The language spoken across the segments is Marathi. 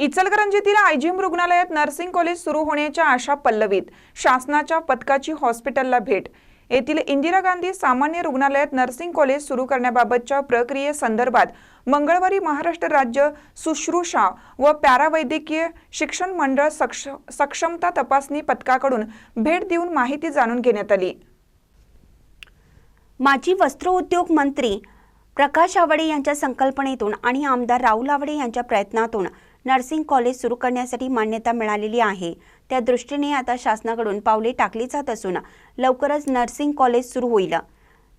इचलकरंजीतील आयजीएम रुग्णालयात नर्सिंग कॉलेज सुरू होण्याच्या आशा पल्लवीत शासनाच्या पथकाची हॉस्पिटलला भेट. येथील इंदिरा गांधी सामान्य रुग्णालयात नर्सिंग कॉलेज सुरू करण्याबाबतच्या प्रक्रियेसंदर्भात मंगळवारी महाराष्ट्र राज्य शुश्रूषा व पॅरावैद्यकीय शिक्षण मंडळ सक्ष सक्षमता तपासणी पथकाकडून भेट देऊन माहिती जाणून घेण्यात आली. माजी वस्त्रोद्योग मंत्री प्रकाश आवडे यांच्या संकल्पनेतून आणि आमदार राहुल आवडे यांच्या प्रयत्नातून नर्सिंग कॉलेज सुरू करण्यासाठी मान्यता मिळालेली आहे. त्या दृष्टीने आता शासनाकडून पावले टाकली जात असून लवकरच नर्सिंग कॉलेज सुरू होईल.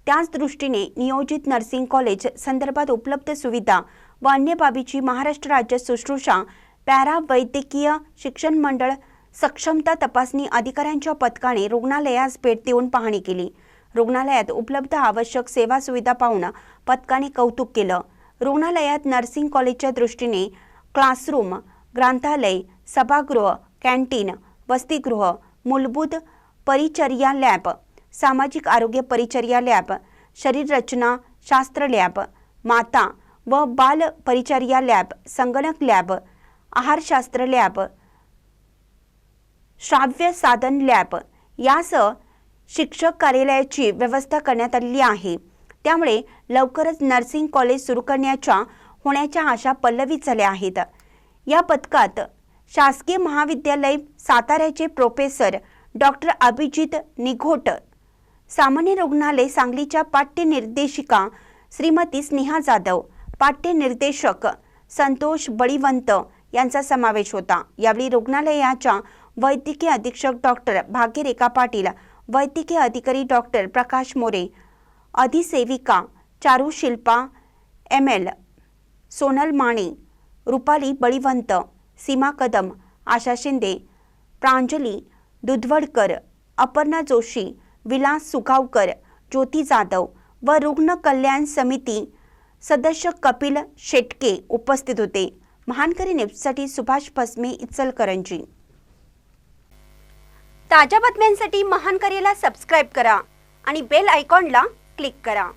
त्याच दृष्टीने नियोजित नर्सिंग कॉलेज संदर्भात उपलब्ध सुविधा व अन्य बाबीची महाराष्ट्र राज्य शुश्रूषा पॅरा वैद्यकीय शिक्षण मंडळ सक्षमता तपासणी अधिकाऱ्यांच्या पथकाने रुग्णालयास भेट देऊन पाहणी केली. रुग्णालयात उपलब्ध आवश्यक सेवा सुविधा पाहून पथकाने कौतुक केलं. रुग्णालयात नर्सिंग कॉलेजच्या दृष्टीने क्लासरूम ग्रंथालय सभागृह कॅन्टीन वसतिगृह मूलभूत परिचर्या लॅब सामाजिक आरोग्य परिचर्या लॅब शरीररचना शास्त्र लॅब माता व बाल परिचर्या लॅब संगणक लॅब आहारशास्त्र लॅब श्राव्य साधन लॅब यासह शिक्षक कार्यालयाची व्यवस्था करण्यात आलेली आहे. त्यामुळे लवकरच नर्सिंग कॉलेज सुरू करण्याच्या होण्याच्या आशा पल्लवी झाल्या आहेत. या पथकात शासकीय महाविद्यालय साताऱ्याचे प्रोफेसर डॉक्टर अभिजित निघोट सामान्य रुग्णालय सांगलीच्या पाठ्यनिर्देशिका श्रीमती स्नेहा जाधव पाठ्यनिर्देशक संतोष बळीवंत यांचा समावेश होता. यावेळी रुग्णालयाच्या वैद्यकीय अधीक्षक डॉक्टर भाग्यरेखा पाटील वैद्यकीय अधिकारी डॉक्टर प्रकाश मोरे अधिसेविका चारुशिल्पा एम एल सोनल माने रुपाली बळीवंत सीमा कदम आशा शिंदे प्रांजली दुधवडकर अपर्णा जोशी विलास सुगावकर ज्योती जाधव व रुग्ण कल्याण समिती सदस्य कपिल शेटके उपस्थित होते. महानकरी न्यूजसाठी सुभाष भस्मे इचलकरंजी. ताज्या बातम्यांसाठी महानकरीला सबस्क्राईब करा आणि बेल आयकॉनला क्लिक करा.